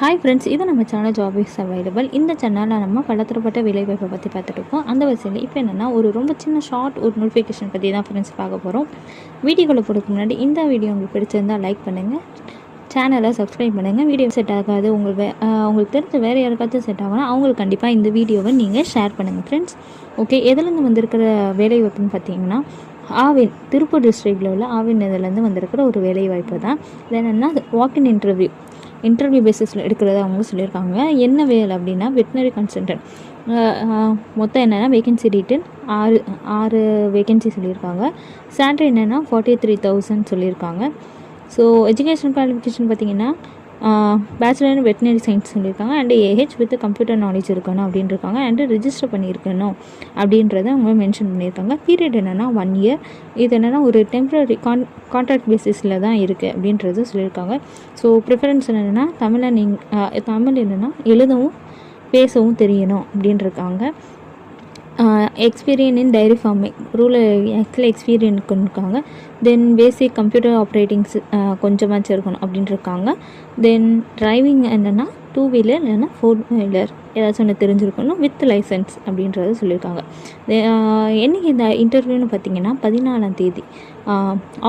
Hi friends இது நம்ம channel job is available இந்த சேனலில் நம்ம பலதரப்பட்ட வேலைவாய்ப்பை பற்றி பார்த்துட்ருக்கோம் அந்த வரிசையில் இப்போ என்னென்னா ஒரு ரொம்ப சின்ன ஷார்ட் ஒரு நோட்டிஃபிகேஷன் பற்றி தான் ஃப்ரெண்ட்ஸ் பார்க்க போகிறோம் வீடியோக்குள்ளே போகிறதுக்கு முன்னாடி இந்த வீடியோ உங்களுக்கு பிடிச்சிருந்தால் லைக் பண்ணுங்கள் சேனலை சப்ஸ்கிரைப் பண்ணுங்கள் வீடியோ செட் ஆகாது உங்களுக்கு வே- உங்களுக்கு தெரிஞ்ச வேறு யாருக்காச்சும் செட் ஆகணும் அவங்களுக்கு கண்டிப்பாக இந்த வீடியோவை நீங்கள் ஷேர் பண்ணுங்கள் ஃப்ரெண்ட்ஸ் ஓகே எதுலேருந்து வந்திருக்கிற வேலைவாய்ப்புன்னு பார்த்தீங்கன்னா ஆவின் திருப்பூர் டிஸ்ட்ரிக்டில் உள்ள ஆவின் இதுலேருந்து வந்திருக்கிற ஒரு வேலை வாய்ப்பு தான். இது என்னென்னா வாக்கின் இன்டர்வியூ இன்டர்வியூ பேசிஸில் எடுக்கிறதா அவங்க சொல்லியிருக்காங்க. என்ன வேலை அப்படின்னா வெட்டினரி கன்சல்டன்ட் மொத்தம் என்னென்னா வேகன்சி டீட்டெயில் ஆறு ஆறு வேகன்சி சொல்லியிருக்காங்க. சேலரி என்னென்னா ஃபார்ட்டி த்ரீ தௌசண்ட் சொல்லியிருக்காங்க. ஸோ எஜுகேஷன் குவாலிஃபிகேஷன் பார்த்தீங்கன்னா பேச்சுலர் இன் வெட்டினரி சயின்ஸ் சொல்லியிருக்காங்க. And AH with computer knowledge இருக்கணும் அப்படின்னு இருக்காங்க அண்டு ரிஜிஸ்டர் பண்ணியிருக்கணும் அப்படின்றத அவங்க மென்ஷன் பண்ணியிருக்காங்க. பீரியட் என்னென்னா ஒன் இயர் இது என்னென்னா ஒரு டெம்பரரி கான் கான்ட்ராக்ட் பேசிஸில் தான் இருக்குது அப்படின்றது சொல்லியிருக்காங்க. ஸோ ப்ரிஃபரன்ஸ் என்னென்னா தமிழை நீங்கள் தமிழ் என்னென்னா எழுதவும் பேசவும் தெரியணும் அப்படின்ருக்காங்க experience in dairy farming rural actually experience இருக்காங்க தென் பேசிக் கம்ப்யூட்டர் ஆப்ரேட்டிங்ஸ் கொஞ்சமாச்சும் இருக்கணும் அப்படின்ட்டு இருக்காங்க. தென் டிரைவிங் என்னென்னா டூ வீலர் இல்லைன்னா ஃபோர் வீலர் ஏதாச்சும் ஒன்று தெரிஞ்சிருக்கணும் வித் லைசன்ஸ் அப்படின்றத சொல்லியிருக்காங்க. என்றைக்கு uh, என்னைக்கு இந்த இன்டர்வியூன்னு பார்த்தீங்கன்னா பதினாலாம் தேதி.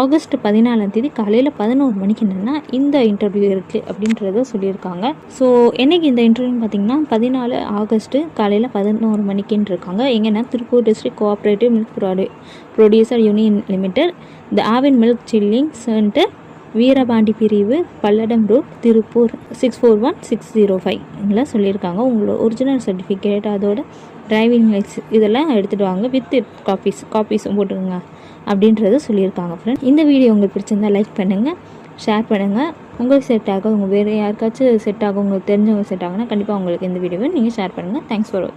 ஆகஸ்ட் பதினாலாம் தேதி காலையில் பதினோரு மணிக்கு என்னென்னா இந்த இன்டர்வியூ இருக்குது அப்படின்றத சொல்லியிருக்காங்க. ஸோ என்னைக்கு இந்த இன்டர்வியூன்னு பார்த்தீங்கன்னா பதினாலு ஆகஸ்ட்டு காலையில் பதினோரு மணிக்குன்னு இருக்காங்க. எங்கன்னா Tiruppur district cooperative milk prod producer union limited the Aavin milk chilling centre Veerapandi பிரிவு Palladam road Tiruppur six four one six zero five சொல்லியிருக்காங்க. உங்களோட ஒரிஜினல் சர்டிஃபிகேட் அதோட டிரைவிங் லைசன்ஸ் இதெல்லாம் எடுத்துகிட்டு வாங்க. வித் காப்பீஸ் காப்பீஸும் போட்டுக்கோங்க அப்படின்றத சொல்லியிருக்காங்க ஃப்ரெண்ட் இந்த வீடியோ உங்களுக்கு பிடிச்சிருந்தா லைக் பண்ணுங்கள் ஷேர் பண்ணுங்கள் உங்களுக்கு செட் ஆகும் உங்கள் வேறு யாருக்காச்சும் செட் ஆகும் உங்களுக்கு தெரிஞ்சவங்க செட் ஆகுனா கண்டிப்பாக உங்களுக்கு இந்த வீடியோவை நீங்கள் ஷேர் பண்ணுங்கள் தேங்க்ஸ் ஃபார்